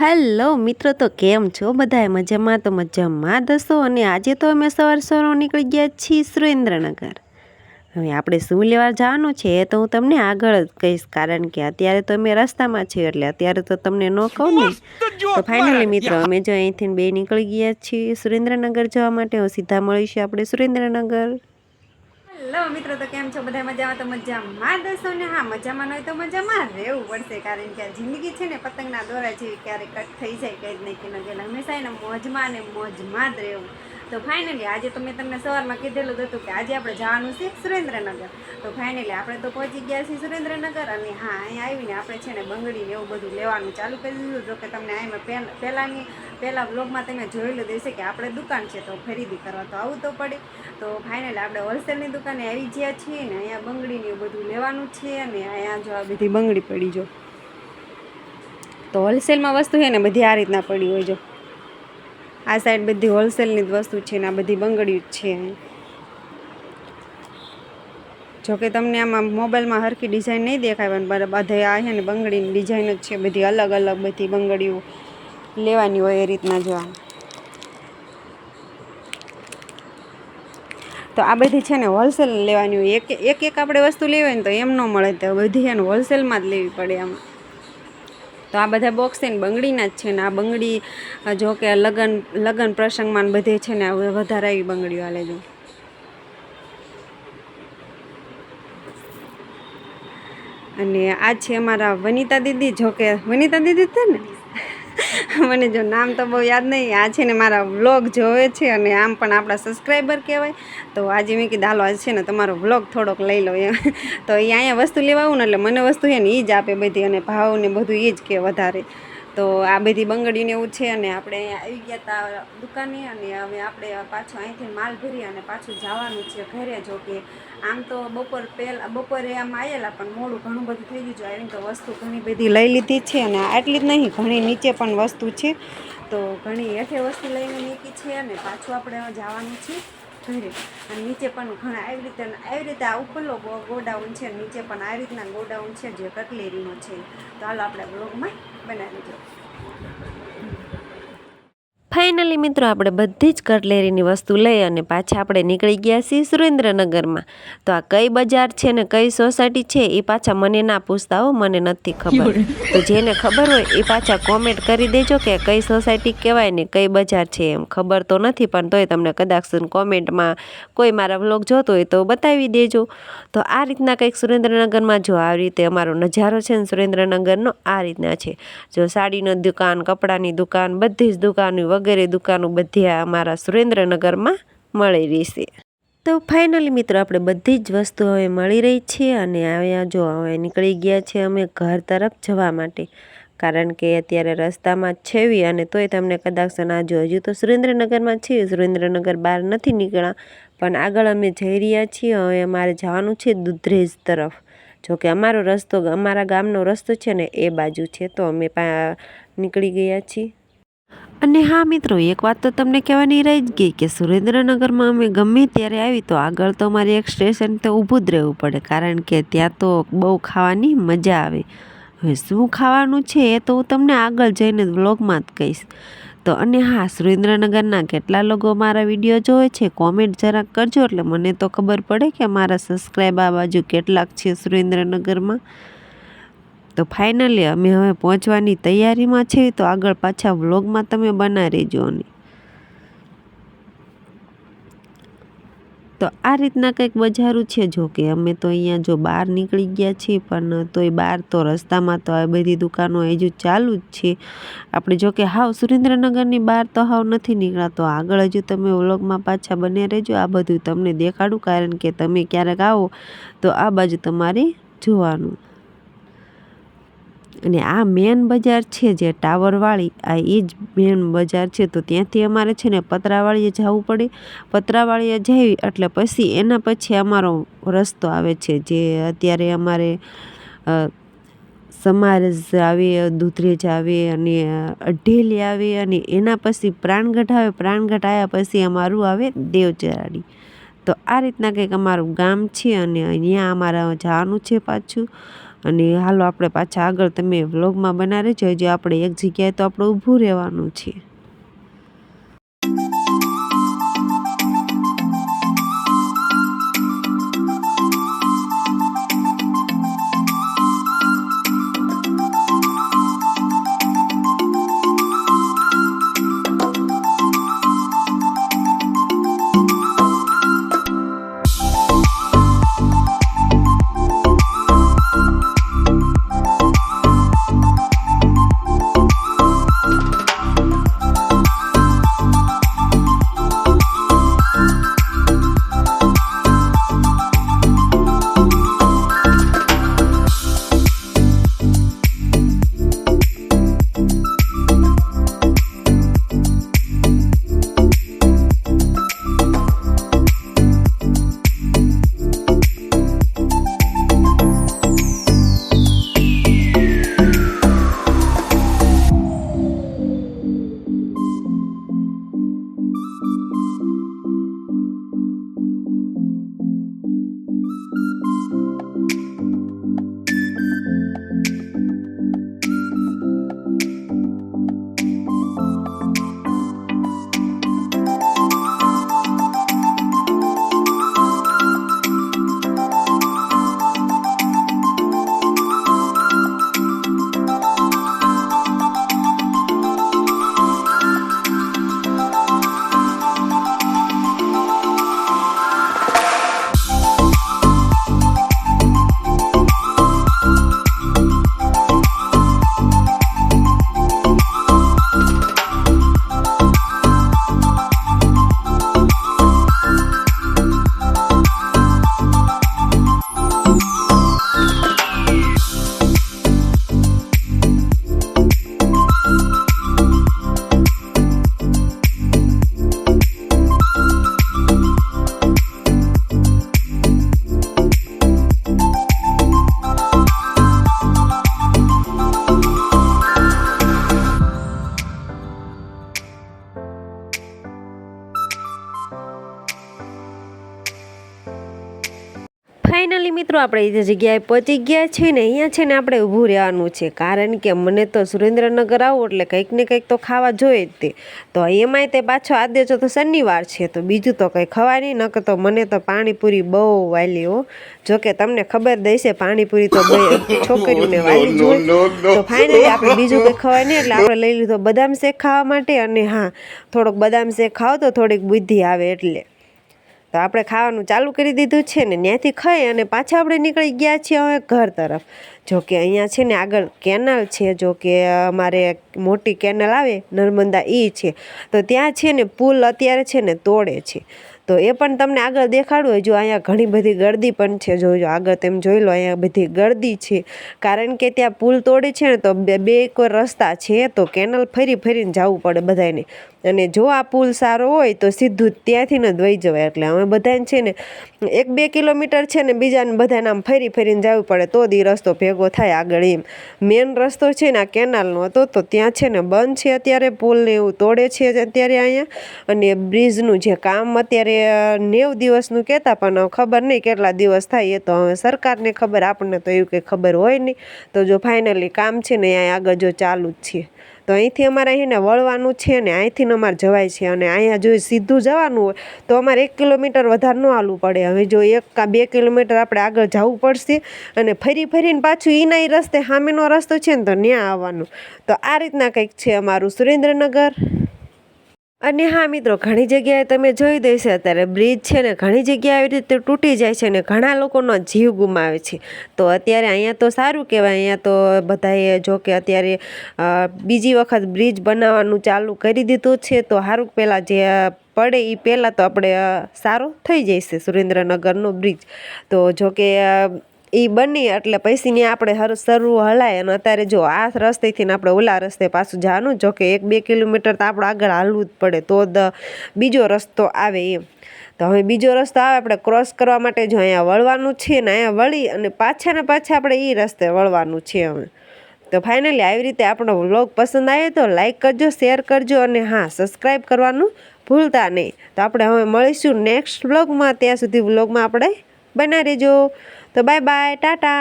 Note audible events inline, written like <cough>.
Hello મિત્રો તો કેમ છો? બધા મજામાં? તો મજામાં. દસો અને આજે તો અમે સવાર સવારો નીકળી ગયા છીએ સુરેન્દ્રનગર. હવે આપણે શું લેવા જવાનું છે તો હું તમને આગળ જ કહીશ કારણ કે અત્યારે તો અમે રસ્તામાં છીએ એટલે અત્યારે તો તમને ન કહું ને. તો ફાઇનલી મિત્રો અમે જો અહીંથી બે નીકળી ગયા છીએ સુરેન્દ્રનગર જવા માટે. હું સીધા મળીશું આપણે સુરેન્દ્રનગર. હેલો મિત્રો, તો કેમ છો? બધા મજામાં? તો મજામાં દસો ને? હા, મજામાં હોય તો મજામાં રહેવું પડશે, કારણ કે આ જિંદગી છે ને, પતંગના દોરા જેવી ક્યારેક કટ થઈ જાય, કંઈ જ નહીં, કે હંમેશા એને મોજમાં ને મોજમાં જ રહેવું. તો ફાઇનલી આજે તો મેં તમને સવારમાં કીધેલું જ હતું કે આજે આપણે જવાનું છે સુરેન્દ્રનગર. તો ફાઇનલી આપણે તો પહોંચી ગયા છીએ સુરેન્દ્રનગર અને હા, અહીંયા આવીને આપણે છે ને બંગડી ને એવું બધું લેવાનું ચાલુ કરી દીધું. જો કે તમને આમાં પહેલાંની, પહેલાં બ્લોગમાં તમે જોયેલું દેશે કે આપણે દુકાન છે તો ખરીદી કરવા તો આવું તો પડે. તો ફાઇનલી આપણે હોલસેલની દુકાને આવી ગયા છીએ ને અહીંયા બંગડીને એવું બધું લેવાનું છે અને અહીંયા જો આ બધી બંગડી પડી જો. તો હોલસેલમાં વસ્તુ છે ને બધી આ રીતના પડી હોય જો. આ સાઈડ બધી હોલસેલની જ વસ્તુ છે ને આ બધી બંગડી જ છે. જોકે તમને આમાં મોબાઈલમાં હરખી ડિઝાઇન નહીં દેખાય, પણ બધા આ છે ને બંગડીની ડિઝાઇન જ છે. બધી અલગ અલગ બધી બંગડીઓ લેવાની હોય એ રીતના જોવા તો આ બધી છે ને હોલસેલ લેવાની હોય. એક એક એક આપણે વસ્તુ લેવી હોય ને તો એમ ન મળે તો બધી એને હોલસેલમાં જ લેવી પડે આમાં. તો આ બધા બોક્સ છે ને બંગડીના જ છે ને આ બંગડી જો કે લગન લગન પ્રસંગમાં બધે છે ને વધારે આવી બંગડીઓ આ જો અને આ છે અમારા વનિતા દીદી, જો કે વનિતા દીદી છે ને? <laughs> મને જો નામ તો બહુ યાદ નહીં. આ છે ને મારા વ્લોગ જોવે છે અને આમ પણ આપણા સબસ્ક્રાઈબર કહેવાય. તો આજે મેં કીધું, હાલો આજે છે ને તમારો વ્લોગ થોડોક લઈ લો. એમ. <laughs> તો એ અહીંયા વસ્તુ લેવા આવું ને એટલે મને વસ્તુ છે ને એ જ આપે બધી અને ભાવ ને બધું એ જ કે વધારે. તો આ બધી બંગડીને એવું છે અને આપણે અહીંયા આવી ગયા હતા દુકાને અને હવે આપણે પાછું અહીંથી માલ ભરી અને પાછું જવાનું છે ઘરે. જો કે આમ તો બપોર પહેલાં, બપોરે આમ આવેલા પણ મોડું ઘણું બધું થઈ ગયું છે. આવીને તો વસ્તુ ઘણી બધી લઈ લીધી છે અને આટલી જ નહીં, ઘણી નીચે પણ વસ્તુ છે. તો ઘણી હેઠે વસ્તુ લઈને નીકળી છે અને પાછું આપણે જવાનું છે ઘરે. અને નીચે પણ ઘણા આવી રીતે આવી રીતે આ ઉપરનો ગોડાઉન છે નીચે પણ આવી રીતના ગોડાઉન છે જે કટલેરીનો છે. તો હાલો આપણે બ્લોગમાં બનાવી દો ફાઇનલી મિત્રો આપણે બધી જ કટલેરીની વસ્તુ લઈ અને પાછા આપણે નીકળી ગયા છીએ સુરેન્દ્રનગરમાં. તો આ કઈ બજાર છે ને કઈ સોસાયટી છે એ પાછા મને ના પૂછતા હો મને નથી ખબર. તો જેને ખબર હોય એ પાછા કોમેન્ટ કરી દેજો કે કઈ સોસાયટી કહેવાય ને કઈ બજાર છે એમ. ખબર તો નથી પણ તોય તમને કદાચ કોમેન્ટમાં કોઈ મારા વ્લોગ જોતો હોય તો બતાવી દેજો. તો આ રીતના કંઈક સુરેન્દ્રનગરમાં જો આ રીતે અમારો નજારો છે ને સુરેન્દ્રનગરનો આ રીતના છે. જો સાડીનો દુકાન કપડાની દુકાન બધી જ દુકાનો વગેરે દુકાનો બધી આ અમારા સુરેન્દ્રનગરમાં મળી રહેશે તો ફાઇનલી મિત્રો આપણે બધી જ વસ્તુ હવે મળી રહી છે અને આવ્યા જો હવે નીકળી ગયા છે અમે ઘર તરફ જવા માટે. કારણ કે અત્યારે રસ્તામાં છેવી અને તોય તમને કદાચ ના જો હજુ તો સુરેન્દ્રનગરમાં છીએ, સુરેન્દ્રનગર બહાર નથી નીકળ્યા. પણ આગળ અમે જઈ રહ્યા છીએ, હવે અમારે જવાનું છે દુધરેજ તરફ. જોકે અમારો રસ્તો, અમારા ગામનો રસ્તો છે ને એ બાજુ છે, તો અમે નીકળી ગયા છીએ. અને હા મિત્રો, એક વાત તો તમને કહેવાની રહી જ ગઈ કે સુરેન્દ્રનગરમાં અમે ગમે ત્યારે આવી તો આગળ તો અમારે એક સ્ટેશન તો ઊભું જ રહેવું પડે, કારણ કે ત્યાં તો બહુ ખાવાની મજા આવે. હવે શું ખાવાનું છે એ તો હું તમને આગળ જઈને વ્લોગમાં જ કહીશ. તો અને હા, સુરેન્દ્રનગરના કેટલા લોકો મારા વીડિયો જોવે છે કોમેન્ટ જરાક કરજો, એટલે મને તો ખબર પડે કે મારા સબસ્ક્રાઈબ આ બાજુ કેટલાક છે સુરેન્દ્રનગરમાં. તો ફાઇનલી અમે હવે પહોંચવાની તૈયારીમાં છીએ, તો આગળ પાછા વ્લોગમાં તમે બના રહેજો ને તો આ રીતના કંઈક બજારું છે, જો કે અમે તો અહીંયા જો બહાર નીકળી ગયા છીએ, પણ તોય બહાર તો રસ્તામાં તો આ બધી દુકાનો હજુ ચાલુ જ છે. આપણે જો કે હાવ સુરેન્દ્રનગરની બહાર તો હાવ નથી નીકળ્યા તો આગળ હજુ તમે વ્લોગમાં પાછા બને રહેજો. આ બધું તમને દેખાડું, કારણ કે તમે ક્યારેક આવો તો આ બાજુ તમારે જોવાનું. અને આ મેન બજાર છે જે ટાવરવાળી, આ એ જ મેન બજાર છે. તો ત્યાંથી અમારે છે ને પતરાવાળીએ જવું પડે. પતરાવાળીએ જઈ એટલે પછી એના પછી અમારો રસ્તો આવે છે. જે અત્યારે અમારે સમારસ આવે, દૂધરેજ આવે અને અઢેલી આવે અને એના પછી પ્રાણગઢ આવે. પ્રાણગઢ આવ્યા પછી અમારું આવે દેવચરાડી. તો આ રીતના કંઈક અમારું ગામ છે અને અહીંયા અમારા જવાનું છે પાછું. અને હાલો આપણે પાછા આગળ તમે વ્લોગમાં બના રહેજો. હજી આપણે એક જગ્યાએ તો આપણે ઊભું રહેવાનું છે. આપણે જે જગ્યાએ પહોંચી ગયા છીએ ને અહીંયા છે ને આપણે ઊભું રહેવાનું છે. કારણ કે મને તો સુરેન્દ્રનગર આવું એટલે કંઈક ને કંઈક તો ખાવા જોઈએ જ તે. તો એમાંય તે પાછો આદ્ય તો શનિવાર છે તો બીજું તો કંઈ ખવાય નહીં નકર તો મને તો પાણીપુરી બહુ વાલી હો. જોકે તમને ખબર દેશે પાણીપુરી તો <laughs> છોકરીઓને વાલી જોઈએ તો ફાઇનલી આપણે બીજું કંઈ ખવાય નહીં એટલે આપણે લઈ લીધો બદામ શેક ખાવા માટે. અને હા થોડોક બદામ શેક ખાવ તો થોડીક બુદ્ધિ આવે એટલે. તો આપણે ખાવાનું ચાલુ કરી દીધું છે ને ત્યાંથી ખાઈ અને પાછા આપણે નીકળી ગયા છીએ હવે ઘર તરફ. જો કે અહીંયા છે ને આગળ કેનાલ છે, જો કે અમારે મોટી કેનાલ આવે, નર્મદા એ છે. તો ત્યાં છે ને પુલ અત્યારે છે ને તોડે છે. તો એ પણ તમને આગળ દેખાડવું હોય જો અહીંયા ઘણી બધી ગરદી પણ છે. જોજો આગળ તેમ જોઈ લો, અહીંયા બધી ગરદી છે. કારણ કે ત્યાં પુલ તોડે છે ને તો બે બે કોઈ રસ્તા છે તો કેનલ ફરી ફરીને જવું પડે બધાને અને જો આ પુલ સારો હોય તો સીધું ત્યાંથી જ વહી જવાય. એટલે અમે બધાને છે ને એક બે કિલોમીટર છે ને બીજાને બધાને આમ ફરી ફરીને જવું પડે, તો દી રસ્તો ભેગો થાય આગળ એમ. મેન રસ્તો છે ને આ કેનાલનો હતો, તો ત્યાં છે ને બંધ છે અત્યારે, પુલને એવું તોડે છે અત્યારે અહીંયા. અને બ્રિજનું જે કામ અત્યારે નેવ દિવસનું કહેતા પણ ખબર નહીં કેટલા દિવસ થાય, એ તો હવે સરકારને ખબર, આપણને તો એવું કંઈ ખબર હોય નહીં. તો જો ફાઇનલી કામ છે ને અહીંયા આગળ જો ચાલુ જ છે. તો અહીંથી અમારે અહીંને વળવાનું છે ને અહીંથી અમારે જવાય છે અને અહીંયા જો સીધું જવાનું હોય તો અમારે એક કિલોમીટર વધારે ન હાલવું પડે. હવે જો એક કા બે કિલોમીટર આપણે આગળ જવું પડશે અને ફરી ફરીને પાછું એના રસ્તે સામેનો રસ્તો છે ને તો ત્યાં આવવાનું. તો આ રીતના કંઈક છે અમારું સુરેન્દ્રનગર. અને હા મિત્રો, ઘણી જગ્યાએ તમે જોઈ દેશે, અત્યારે બ્રિજ છે ને ઘણી જગ્યાએ આવી રીતે તૂટી જાય છે ને ઘણા લોકોનો જીવ ગુમાવે છે. તો અત્યારે અહીંયા તો સારું કહેવાય, અહીંયા તો બધાએ જો કે અત્યારે બીજી વખત બ્રિજ બનાવવાનું ચાલુ કરી દીધું છે, તો સારું પહેલાં જે પડે એ પહેલાં તો આપણે સારું થઈ જશે સુરેન્દ્રનગરનો બ્રિજ તો જો કે એ બની, એટલે પૈસીની આપણે હર, સરવું હલાય. અને અત્યારે જો આ રસ્તેથી ને આપણે ઓલા રસ્તે પાછું જવાનું જો કે એક બે કિલોમીટર તો આપણે આગળ હાલવું જ પડે, તો જ બીજો રસ્તો આવે એમ. તો હવે બીજો રસ્તો આવે, આપણે ક્રોસ કરવા માટે જો અહીંયા વળવાનું છે ને અહીંયા વળી, અને પાછા ને પાછા આપણે એ રસ્તે વળવાનું છે હવે. તો ફાઇનલી આવી રીતે આપણો વ્લોગ પસંદ આવે તો લાઇક કરજો શેર કરજો, અને હા સબસ્ક્રાઈબ કરવાનું ભૂલતા નહીં. તો આપણે હવે મળીશું નેક્સ્ટ વ્લોગમાં ત્યાં સુધી વ્લોગમાં આપણે બનાવી રહેજો. তো বাই বাই টাটা।